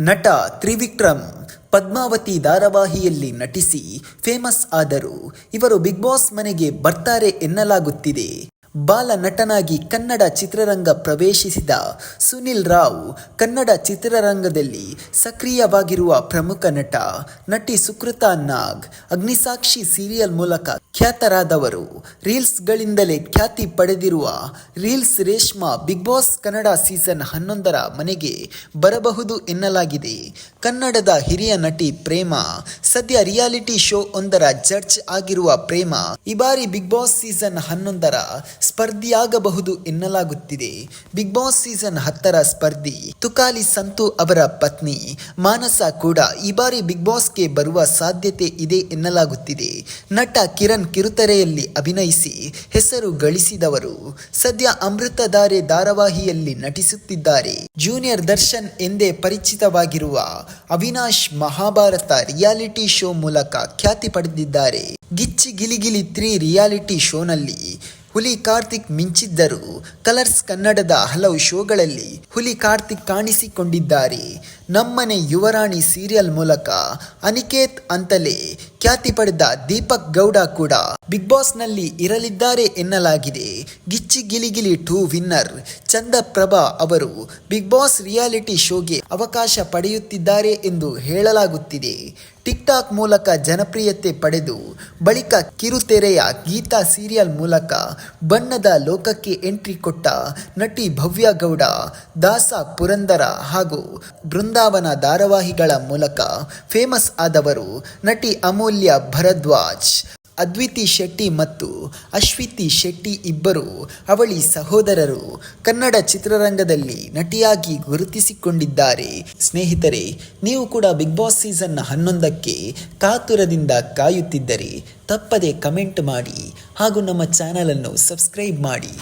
ನಟ ತ್ರಿವಿಕ್ರಮ್ ಪದ್ಮಾವತಿ ಧಾರಾವಾಹಿಯಲ್ಲಿ ನಟಿಸಿ ಫೇಮಸ್ ಆದರು ಇವರು ಬಿಗ್ ಬಾಸ್ ಮನೆಗೆ ಬರ್ತಾರೆ ಎನ್ನಲಾಗುತ್ತಿದೆ. ಬಾಲ ನಟನಾಗಿ ಕನ್ನಡ ಚಿತ್ರರಂಗ ಪ್ರವೇಶಿಸಿದ ಸುನಿಲ್ ರಾವ್, ಕನ್ನಡ ಚಿತ್ರರಂಗದಲ್ಲಿ ಸಕ್ರಿಯವಾಗಿರುವ ಪ್ರಮುಖ ನಟ ನಟಿ ಸುಕೃತಾ ನಾಗ್, ಅಗ್ನಿಸಾಕ್ಷಿ ಸೀರಿಯಲ್ ಮೂಲಕ ಖ್ಯಾತರಾದವರು. ರೀಲ್ಸ್ಗಳಿಂದಲೇ ಖ್ಯಾತಿ ಪಡೆದಿರುವ reels Reshma Big Boss Kannada season ಹನ್ನೊಂದರ ಮನೆಗೆ ಬರಬಹುದು ಎನ್ನಲಾಗಿದೆ. ಕನ್ನಡದ ಹಿರಿಯ ನಟಿ ಪ್ರೇಮ, ಸದ್ಯ ರಿಯಾಲಿಟಿ ಶೋ ಒಂದರ ಜಡ್ಜ್ ಆಗಿರುವ ಪ್ರೇಮ, ಈ ಬಾರಿ ಬಿಗ್ ಬಾಸ್ ಸೀಸನ್ ಹನ್ನೊಂದರ ಸ್ಪರ್ಧಿಯಾಗಬಹುದು ಎನ್ನಲಾಗುತ್ತಿದೆ. ಬಿಗ್ ಬಾಸ್ ಸೀಸನ್ ಹತ್ತರ ಸ್ಪರ್ಧಿ ತುಕಾಲಿ ಸಂತು ಅವರ ಪತ್ನಿ ಮಾನಸ ಕೂಡ ಈ ಬಾರಿ ಬಿಗ್ ಬಾಸ್ಗೆ ಬರುವ ಸಾಧ್ಯತೆ ಇದೆ ಎನ್ನಲಾಗುತ್ತಿದೆ. ನಟ ಕಿರಣ್ ಕಿರುತೆರೆಯಲ್ಲಿ ಅಭಿನಯಿಸಿ ಹೆಸರು ಗಳಿಸಿದವರು. ಸದ್ಯ ಅಮೃತಧಾರೆ ಧಾರಾವಾಹಿಯಲ್ಲಿ ನಟಿಸುತ್ತಿದ್ದಾರೆ. ಜೂನಿಯರ್ ದರ್ಶನ್ ಎಂದೇ ಪರಿಚಿತವಾಗಿರುವ ಅವಿನಾಶ್ ಮಹಾಭಾರತ ರಿಯಾಲಿಟಿ ಶೋ ಮೂಲಕ ಖ್ಯಾತಿ ಪಡೆದಿದ್ದಾರೆ. ಗಿಚ್ಚಿ ಗಿಲಿಗಿಲಿ ತ್ರೀ ರಿಯಾಲಿಟಿ ಶೋನಲ್ಲಿ ಹುಲಿ ಕಾರ್ತಿಕ್ ಮಿಂಚಿದ್ದರು. ಕಲರ್ಸ್ ಕನ್ನಡದ ಹಲವು ಶೋಗಳಲ್ಲಿ ಹುಲಿ ಕಾರ್ತಿಕ್ ಕಾಣಿಸಿಕೊಂಡಿದ್ದಾರೆ. ನಮ್ಮನೆ ಯುವರಾಣಿ ಸೀರಿಯಲ್ ಮೂಲಕ ಅನಿಕೇತ್ ಅಂತಲೇ ಖ್ಯಾತಿ ಪಡೆದ ದೀಪಕ್ ಗೌಡ ಕೂಡ ಬಿಗ್ ಬಾಸ್ನಲ್ಲಿ ಇರಲಿದ್ದಾರೆ ಎನ್ನಲಾಗಿದೆ. ಗಿಚ್ಚಿ ಗಿಲಿಗಿಲಿ ಟೂ ವಿನ್ನರ್ ಚಂದ ಪ್ರಭಾ ಅವರು ಬಿಗ್ ಬಾಸ್ ರಿಯಾಲಿಟಿ ಶೋಗೆ ಅವಕಾಶ ಪಡೆಯುತ್ತಿದ್ದಾರೆ ಎಂದು ಹೇಳಲಾಗುತ್ತಿದೆ. ಟಿಕ್ ಟಾಕ್ ಮೂಲಕ ಜನಪ್ರಿಯತೆ ಪಡೆದು ಬಳಿಕ ಕಿರುತೆರೆಯ ಗೀತಾ ಸೀರಿಯಲ್ ಮೂಲಕ ಬಣ್ಣದ ಲೋಕಕ್ಕೆ ಎಂಟ್ರಿ ಕೊಟ್ಟ ನಟಿ ಭವ್ಯ ಗೌಡ, ದಾಸ ಪುರಂದರ ಹಾಗೂ ಬೃಂದಾವನ ಧಾರಾವಾಹಿಗಳ ಮೂಲಕ ಫೇಮಸ್ ಆದವರು ನಟಿ ಅಮೂಲ್ಯ ಭರದ್ವಾಜ್. ಅದ್ವಿತಿ ಶೆಟ್ಟಿ ಮತ್ತು ಅಶ್ವಿತಿ ಶೆಟ್ಟಿ ಇಬ್ಬರು ಅವಳಿ ಸಹೋದರರು ಕನ್ನಡ ಚಿತ್ರರಂಗದಲ್ಲಿ ನಟಿಯಾಗಿ ಗುರುತಿಸಿಕೊಂಡಿದ್ದಾರೆ. ಸ್ನೇಹಿತರೆ, ನೀವು ಕೂಡ ಬಿಗ್ ಬಾಸ್ ಸೀಸನ್ ಹನ್ನೊಂದಕ್ಕೆ ಕಾತುರದಿಂದ ಕಾಯುತ್ತಿದ್ದರೆ ತಪ್ಪದೆ ಕಮೆಂಟ್ ಮಾಡಿ ಹಾಗೂ ನಮ್ಮ ಚಾನಲನ್ನು ಸಬ್ಸ್ಕ್ರೈಬ್ ಮಾಡಿ.